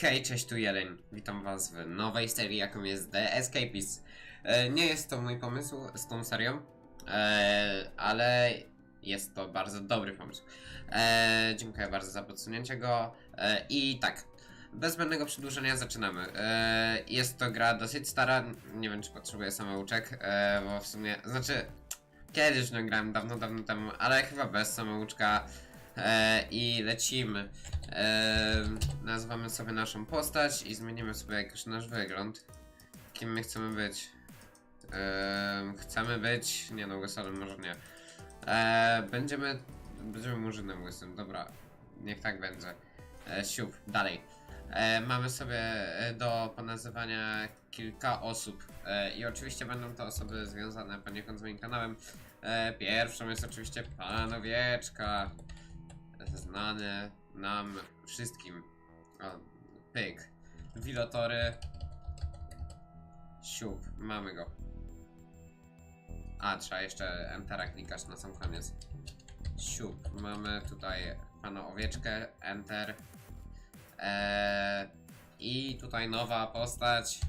Hej, cześć, tu Jeleń. Witam was w nowej serii, jaką jest The Escapist. E, nie jest to mój pomysł z tą serią, e, ale jest to bardzo dobry pomysł. E, dziękuję bardzo za podsunięcie go. E, I tak, bez zbędnego przedłużenia zaczynamy. E, jest to gra dosyć stara, nie wiem czy potrzebuję samouczek, e, bo w sumie, znaczy, kiedyś no grałem dawno, dawno temu, ale chyba bez samouczka. E, I lecimy. E, nazwamy sobie naszą postać i zmienimy sobie jakoś nasz wygląd. Kim my chcemy być? E, chcemy być. Nie no, wesołym może nie. E, będziemy. Będziemy murzynem łysym, dobra. Niech tak będzie. E, siup, dalej. E, mamy sobie e, do ponazywania kilka osób. E, I oczywiście będą to osoby związane poniekąd z moim kanałem. E, pierwszą jest oczywiście pan Znany nam wszystkim. O, pyk. Wilotory. Siup, mamy go. A, trzeba jeszcze Entera klikać na sam koniec. Siup, mamy tutaj pana owieczkę, Enter. Eee, I tutaj nowa postać.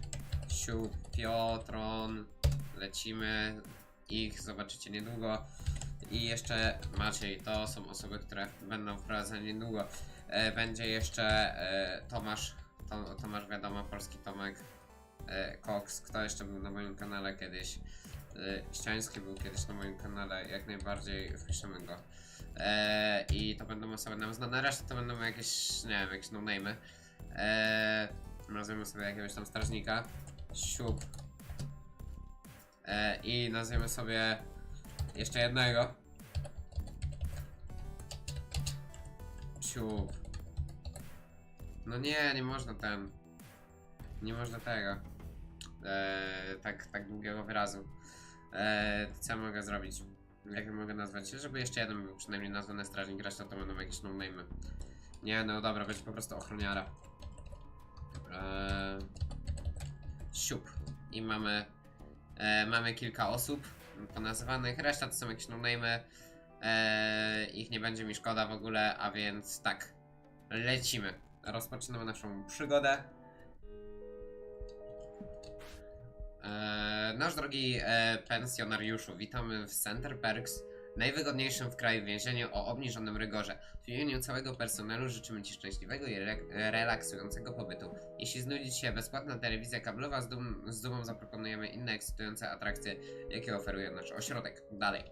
Siup, Piotron. Lecimy. Ich zobaczycie niedługo. I jeszcze Maciej, to są osoby, które będą wprowadzane niedługo. E, będzie jeszcze e, Tomasz, to, Tomasz wiadomo, polski Tomek, e, Cox, kto jeszcze był na moim kanale kiedyś. E, Ściański był kiedyś na moim kanale, jak najbardziej wpiszemy go. I to będą osoby nam znane, reszta to będą jakieś, nie wiem, jakieś no-name'y. E, nazwiemy sobie jakiegoś tam strażnika. Siup. I nazwiemy sobie jeszcze jednego. No nie, nie można ten. Nie można tego. Eee, tak, tak długiego wyrazu. Eee, co mogę zrobić? Jak ja mogę nazwać? Żeby jeszcze jeden był przynajmniej nazwany strażnik, reszta to będą jakieś no-name'y. Nie, no dobra, będzie po prostu ochroniara. Eee, siup. I mamy E, mamy kilka osób ponazywanych, reszta to są jakieś no-name'y. E, ich nie będzie mi szkoda w ogóle, a więc tak, lecimy. Rozpoczynamy naszą przygodę. E, nasz drogi e, pensjonariuszu, witamy w Center Perks, najwygodniejszym w kraju więzieniu o obniżonym rygorze. W imieniu całego personelu życzymy Ci szczęśliwego i re relaksującego pobytu. Jeśli znudzi Ci się bezpłatna telewizja kablowa, z, dum z dumą zaproponujemy inne ekscytujące atrakcje, jakie oferuje nasz ośrodek. Dalej.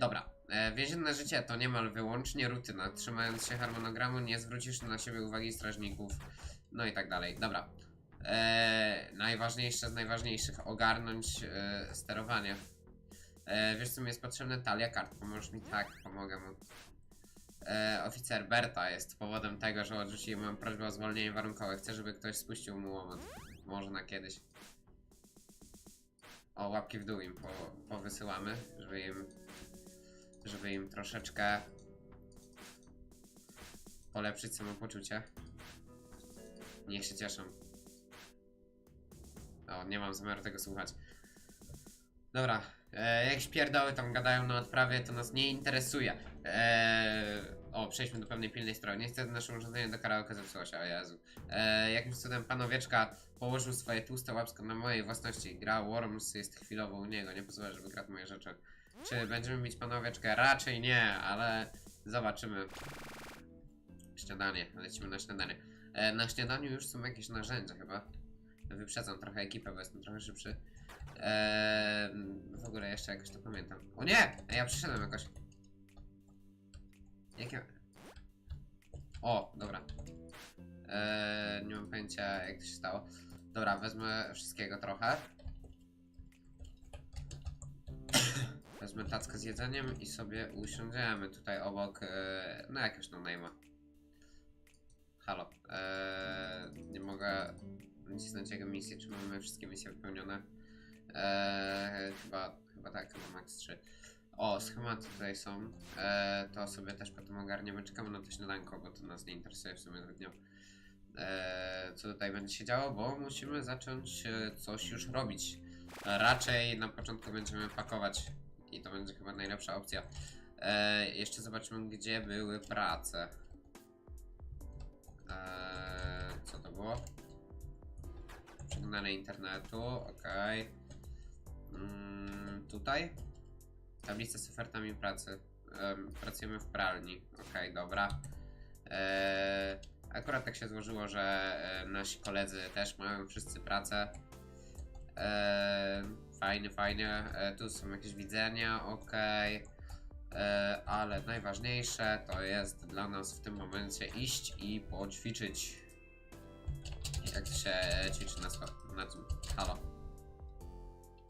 Dobra. E, więzienne życie to niemal wyłącznie rutyna. Trzymając się harmonogramu, nie zwrócisz na siebie uwagi strażników. No i tak dalej. Dobra. E, najważniejsze z najważniejszych. Ogarnąć e, sterowanie. E, wiesz co mi jest potrzebne? Talia kart. Pomożesz mi? Tak, pomogę mu. E, oficer Berta jest powodem tego, że odrzuciłem moją prośbę o zwolnienie warunkowe. Chcę, żeby ktoś spuścił mu łomot. Może na kiedyś. O, łapki w dół im po, powysyłamy, żeby im, żeby im troszeczkę polepszyć samopoczucie. Niech się cieszą. O, nie mam zamiaru tego słuchać. Dobra, e, jak pierdoły tam gadają na odprawie, to nas nie interesuje. E, o, przejdźmy do pewnej pilnej sprawy. Niestety nasze urządzenie do karaoke zepsuło się, o Jezu. E, jakimś cudem pan Owieczka położył swoje tłuste łapsko na mojej własności. Gra Worms jest chwilowo u niego, nie pozwolę, żeby kradł moje rzeczy. Czy będziemy mieć pana Owieczkę? Raczej nie, ale zobaczymy. Śniadanie, lecimy na śniadanie. E, na śniadaniu już są jakieś narzędzia chyba. Wyprzedzam trochę ekipę, bo jestem trochę szybszy. Eee, w ogóle jeszcze jakoś to pamiętam. O nie! Ja przyszedłem jakoś. Jakie... O, dobra. Eee, nie mam pojęcia jak to się stało. Dobra, wezmę wszystkiego trochę. Wezmę tackę z jedzeniem i sobie usiądziemy tutaj obok, e, no jakiegoś no name'a. Halo, eee, nie mogę nacisnąć jego misję, czy mamy wszystkie misje wypełnione. Eee, chyba, chyba tak, chyba max 3. O, schematy tutaj są. Eee, to sobie też potem ogarniemy. Czekamy na to śniadanko, bo to nas nie interesuje w sumie zbytnio. Eee, co tutaj będzie się działo, bo musimy zacząć e, coś już robić. Raczej na początku będziemy pakować i to będzie chyba najlepsza opcja. Eee, jeszcze zobaczymy, gdzie były prace. Eee, przeglądanie internetu, okej. Mm, tutaj? Tablica z ofertami pracy. Em, pracujemy w pralni, okej, dobra. Eee, akurat tak się złożyło, że e, nasi koledzy też mają wszyscy pracę. Eee, fajnie, fajnie. E, tu są jakieś widzenia, okej. E, ale najważniejsze to jest dla nas w tym momencie iść i poćwiczyć. Jak się ćwiczy na, na tym? Halo.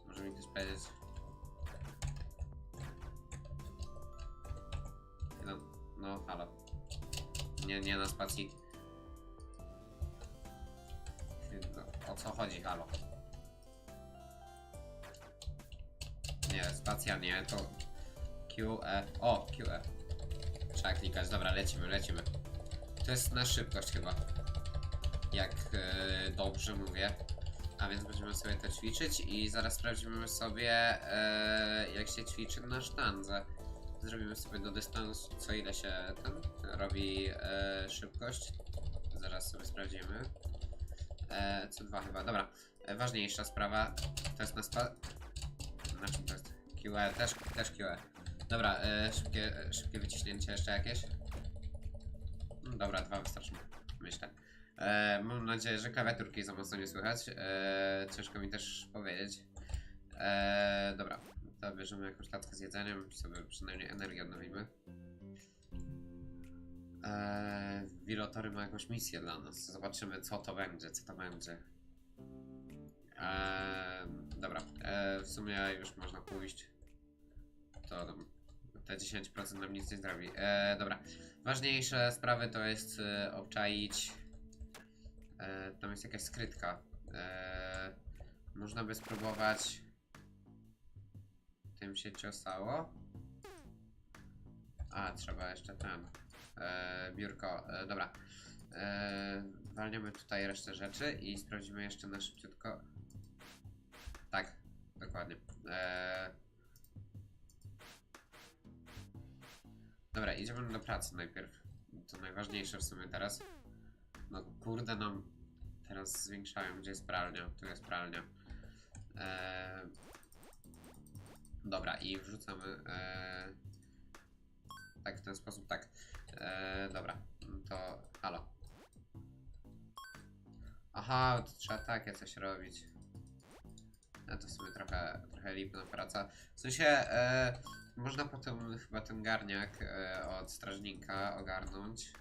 Może mi ktoś powiedzieć? No, no halo. Nie, nie na spacji. O co chodzi, halo? Nie, spacja nie, to QE. O, QE. Trzeba klikać, dobra, lecimy, lecimy. To jest na szybkość chyba. Jak e, dobrze mówię. A więc będziemy sobie to ćwiczyć i zaraz sprawdzimy sobie e, jak się ćwiczy na sztandze. Zrobimy sobie do dystansu co ile się ten robi e, szybkość. Zaraz sobie sprawdzimy. Co dwa chyba, dobra. Ważniejsza sprawa to jest na spa... Na czym to jest? QE, też, też QE. Dobra, e, szybkie, e, szybkie wyciśnięcie jeszcze jakieś. No, dobra, dwa wystarczy, myślę. E, mam nadzieję, że klawiaturki za mocno nie słychać. E, ciężko mi też powiedzieć. E, dobra, to bierzemy jakąś tackę z jedzeniem, sobie przynajmniej energię odnowimy. E, Wilotory ma jakąś misję dla nas. Zobaczymy, co to będzie, co to będzie. E, dobra, e, w sumie już można pójść. To te 10% nam nic nie zrobi. E, dobra, ważniejsze sprawy to jest e, obczaić. E, tam jest jakaś skrytka. E, można by spróbować. Tym się ciosało. A, trzeba jeszcze ten. E, biurko. E, dobra. E, walniemy tutaj resztę rzeczy i sprawdzimy jeszcze na szybciutko. Tak, dokładnie. E, dobra, idziemy do pracy najpierw. To najważniejsze w sumie teraz. No kurde nam teraz zwiększają, gdzie jest pralnia. Tu jest pralnia. E, dobra, i wrzucamy. E, tak, w ten sposób, tak. E, dobra, to halo. Aha, to trzeba takie coś robić. No to w sumie trochę, trochę lipna praca. W sensie, e, można potem chyba ten garniak e, od strażnika ogarnąć.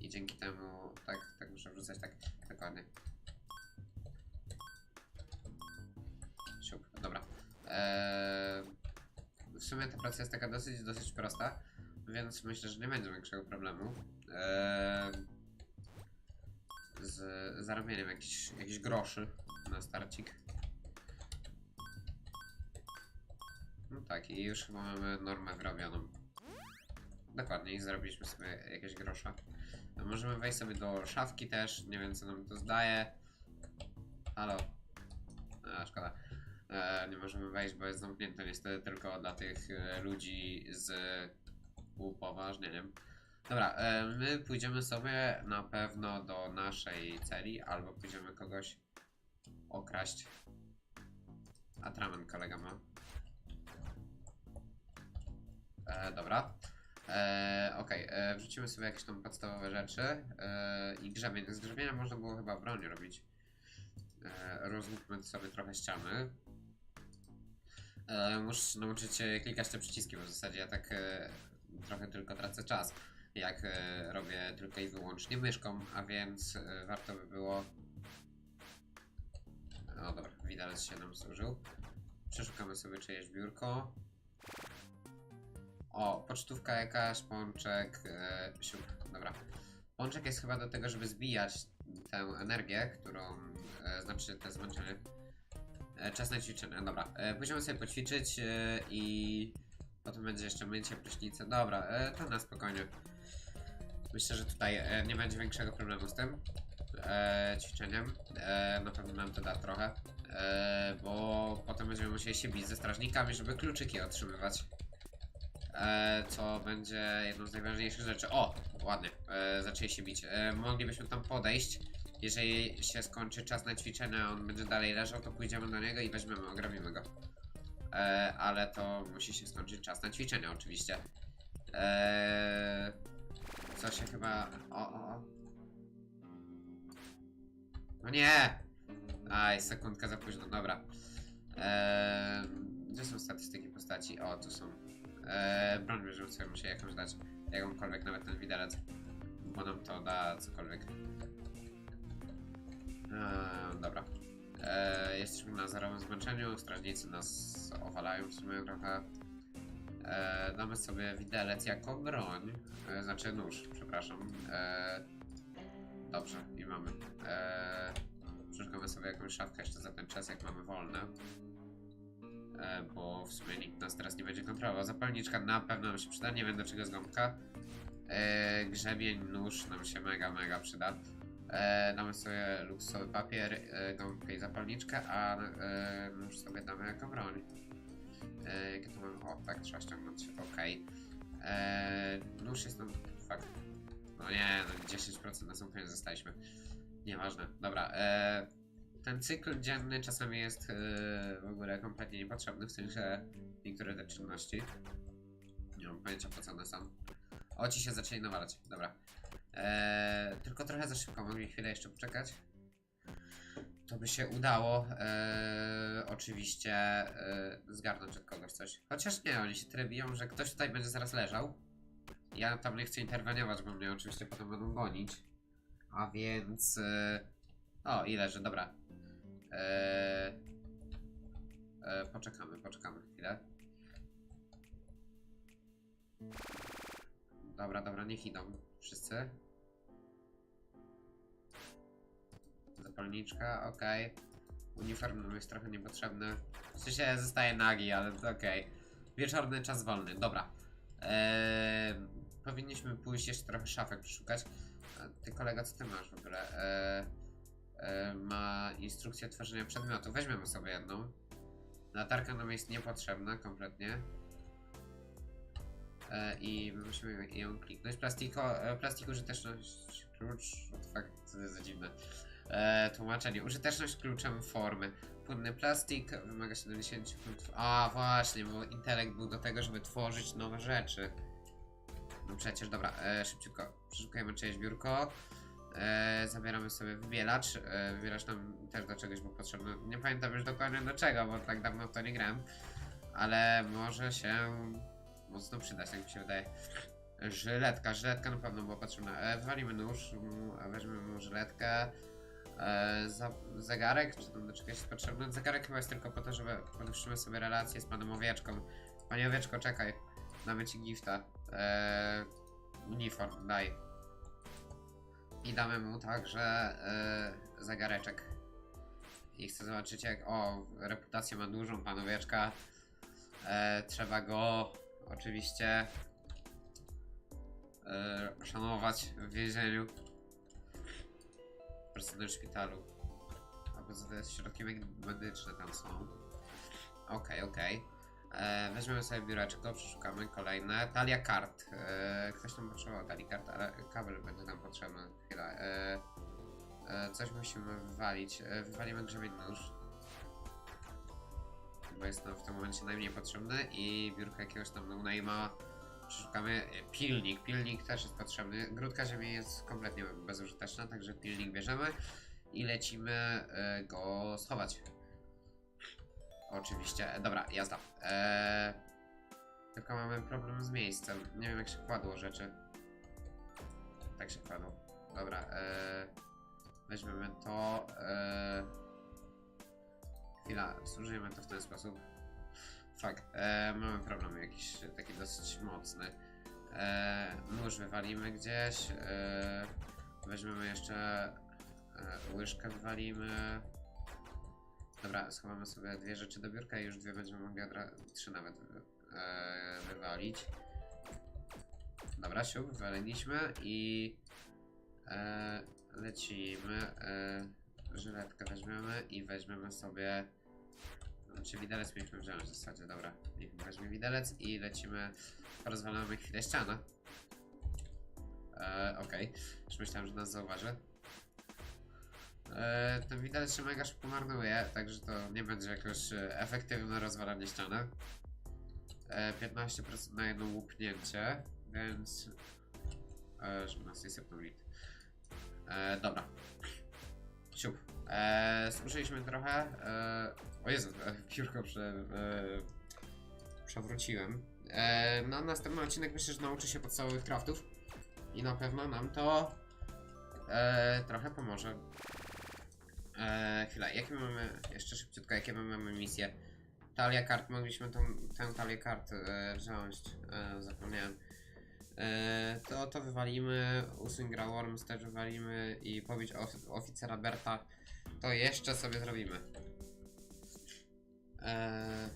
I dzięki temu, tak, tak muszę wrzucać, tak, dokładnie. Siup, dobra. E, w sumie ta praca jest taka dosyć, dosyć prosta, więc myślę, że nie będzie większego problemu. E, z zarobieniem jakichś, jakichś groszy na starcik. No tak, i już chyba mamy normę wyrobioną. Dokładnie, i zrobiliśmy sobie jakieś grosze. No, możemy wejść sobie do szafki też, nie wiem co nam to zdaje. Halo. A, szkoda. E, nie możemy wejść, bo jest zamknięte niestety tylko dla tych e, ludzi z upoważnieniem. Dobra, e, my pójdziemy sobie na pewno do naszej celi, albo pójdziemy kogoś okraść. Atrament kolega ma. E, dobra. E, Okej, e, wrzucimy sobie jakieś tam podstawowe rzeczy. E, I grzebień. Z grzebienia można było chyba broń robić. E, sobie trochę ściany. E, muszę się nauczyć się klikać te przyciski, bo w zasadzie ja tak e, trochę tylko tracę czas, jak e, robię tylko i wyłącznie myszką, a więc e, warto by było... O dobra, widelec się nam służył. Przeszukamy sobie czyjeś biurko. O, pocztówka jakaś, pączek, e, siup, dobra. Pączek jest chyba do tego, żeby zbijać tę energię, którą, e, znaczy te zmęczenie. E, czas na ćwiczenie, dobra. E, pójdziemy sobie poćwiczyć e, i potem będzie jeszcze mycie, prysznice. Dobra, e, to na spokojnie. Myślę, że tutaj e, nie będzie większego problemu z tym e, ćwiczeniem. E, na pewno nam to da trochę, e, bo potem będziemy musieli się bić ze strażnikami, żeby kluczyki otrzymywać. E, co będzie jedną z najważniejszych rzeczy. O, ładnie, e, zaczęli się bić. E, moglibyśmy tam podejść jeżeli się skończy czas na ćwiczenie, a on będzie dalej leżał, to pójdziemy do niego i weźmiemy, ograbimy go. Ale to musi się skończyć czas na ćwiczenie oczywiście. Co się chyba... O, o, o. No nie! Aj, sekundka za późno, dobra. Eee, gdzie są statystyki postaci? O, tu są. Eee, broń bierzemy sobie muszę jakąś dać. Jakąkolwiek, nawet ten widelec. Bo nam to da cokolwiek. Eee, dobra. Eee, jesteśmy na zerowym zmęczeniu. Strażnicy nas owalają w sumie trochę. Eee, damy sobie widelec jako broń. Eee, znaczy nóż, przepraszam. Eee, dobrze, i mamy. Eee, sobie jakąś szafkę jeszcze za ten czas, jak mamy wolne. E, bo w sumie nikt nas teraz nie będzie kontrolował. Zapalniczka na pewno nam się przyda, nie wiem do czego. E, grzebień, nóż nam się mega, mega przyda. E, damy sobie luksusowy papier, e, gąbkę i zapalniczkę, a e, nóż sobie damy jako broń. E, jakie tu mamy? O, tak, trzeba ściągnąć, okej. E, Nóż jest nam... Fuck. No nie, no 10% na sam zostaliśmy. Nieważne. Dobra. E, ten cykl dzienny czasami jest e, w ogóle kompletnie niepotrzebny, w sensie niektóre te czynności. Nie mam pojęcia po co one są. O, ci się zaczęli nawalać. Dobra. E, tylko trochę za szybko, mogli chwilę jeszcze poczekać. To by się udało e, oczywiście e, zgarnąć od kogoś coś. Chociaż nie, oni się tyle że ktoś tutaj będzie zaraz leżał. Ja tam nie chcę interweniować, bo mnie oczywiście potem będą gonić. A więc. e, O, ile, że dobra. E, e, poczekamy, poczekamy chwilę. Dobra, dobra, niech idą wszyscy. Zapalniczka, okej. Uniform nam jest trochę niepotrzebny. W sensie zostaje nagi, ale okej. Wieczorny czas wolny, dobra. Eee, powinniśmy pójść jeszcze trochę szafek przeszukać. Ty kolega, co ty masz w ogóle? E, e, ma instrukcję tworzenia przedmiotu. Weźmiemy sobie jedną. Latarka nam jest niepotrzebna kompletnie. E, I musimy ją kliknąć. Plastiko, e, plastik użyteczność klucz. Co to jest dziwne. E, tłumaczenie. Użyteczność kluczem formy. Płynny plastik wymaga 70 punktów. A właśnie, bo intelekt był do tego, żeby tworzyć nowe rzeczy. No przecież, dobra, e, szybciutko. Przeszukajmy czyjeś biurko. E, zabieramy sobie wybielacz. E, wybielacz nam też do czegoś był potrzebny. Nie pamiętam już dokładnie do czego, bo tak dawno w to nie grałem. Ale może się mocno przydać, tak mi się wydaje. Żyletka, żyletka na pewno była potrzebna. E, wywalimy nóż, weźmiemy mu żyletkę. E, za, zegarek, czy tam do czegoś jest potrzebny? Zegarek chyba jest tylko po to, żeby podwyższymy sobie relację z panem Owieczką. Panie Owieczko, czekaj. Damy ci gifta. Eee, uniform, daj. I damy mu także e, zegareczek. I chcę zobaczyć jak... O, reputację ma dużą pan Owieczka. E, trzeba go oczywiście e, szanować w więzieniu. Personel szpitalu. Albo to jest środki medyczne tam są. Okej, okej. E, Weźmiemy sobie biureczko, przeszukamy kolejne. Talia kart. E, ktoś tam potrzebował talii kart, ale kabel będzie nam potrzebny. Chwila. E, e, coś musimy wywalić. E, wywalimy grzebień nóż. Bo jest nam w tym momencie najmniej potrzebny. I biurko jakiegoś tam no-name'a. Przeszukamy. E, Pilnik. Pilnik też jest potrzebny. Grudka ziemi jest kompletnie bezużyteczna, także pilnik bierzemy. I lecimy e, go schować. Oczywiście. E, Dobra, jazda. Eee, tylko mamy problem z miejscem. Nie wiem jak się kładło rzeczy. Tak się kładło. Dobra, eee, weźmiemy to. Eee, chwila, zużyjemy to w ten sposób. Fuck, eee, mamy problem jakiś taki dosyć mocny. Eee, nóż wywalimy gdzieś. Eee, weźmiemy jeszcze e, łyżkę wywalimy. Dobra, schowamy sobie dwie rzeczy do biurka i już dwie będziemy mogli od trzy nawet e, wywalić. Dobra, siup, wywaliliśmy i e, lecimy. E, żyletkę weźmiemy i weźmiemy sobie. Znaczy widelec mieliśmy wziąć w zasadzie, dobra. Niech weźmie widelec i lecimy. Porozwalamy chwilę ścianę. E, Okej, już myślałem, że nas zauważy. E, ten widać się mega szybko marnuje, także to nie będzie jakoś e, efektywne rozwalanie ściany. E, 15% na jedno łupnięcie, więc... E, żeby nas nie sypnął. E, dobra. Siup. E, zużyliśmy trochę. E, o Jezu, e, piórko prze, e, przewróciłem. E, na następny odcinek myślę, że nauczy się podstawowych craftów. I na pewno nam to e, trochę pomoże. E, chwila, jakie my mamy, jeszcze szybciutko, jakie my mamy misje? Talia kart, mogliśmy tą, tę talię kart e, wziąć, e, zapomniałem. E, to to wywalimy, usuń Gra Worms też wywalimy i pobić of, oficera Berta, to jeszcze sobie zrobimy. E,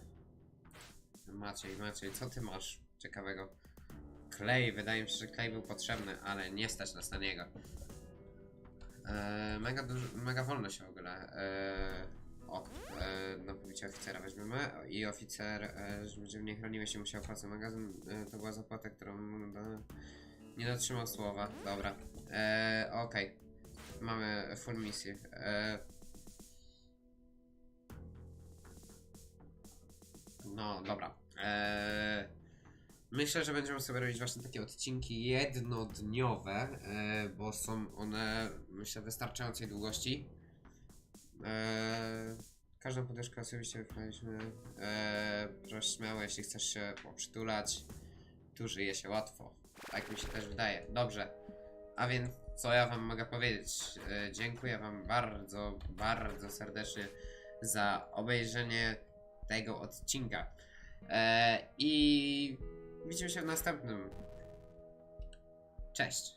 Maciej, Maciej, co ty masz ciekawego? Klej, wydaje mi się, że klej był potrzebny, ale nie stać nas na niego. E, mega, mega wolno się w ogóle. E, o, e, pobicie oficera weźmiemy i oficer, e, że będziemy nie chroniły się musiał pracę magazyn. E, to była zapłata, którą do, nie dotrzymał słowa. Dobra. E, Okej. Mamy full misję. E, no, dobra. E, Myślę, że będziemy sobie robić właśnie takie odcinki jednodniowe, e, bo są one, myślę, wystarczającej długości. E, każdą podeszkę osobiście wykonaliśmy. E, proszę śmiało, jeśli chcesz się poprzytulać, tu żyje się łatwo. Tak mi się też wydaje. Dobrze. A więc, co ja wam mogę powiedzieć? E, dziękuję wam bardzo, bardzo serdecznie za obejrzenie tego odcinka. E, I widzimy się w następnym. Cześć.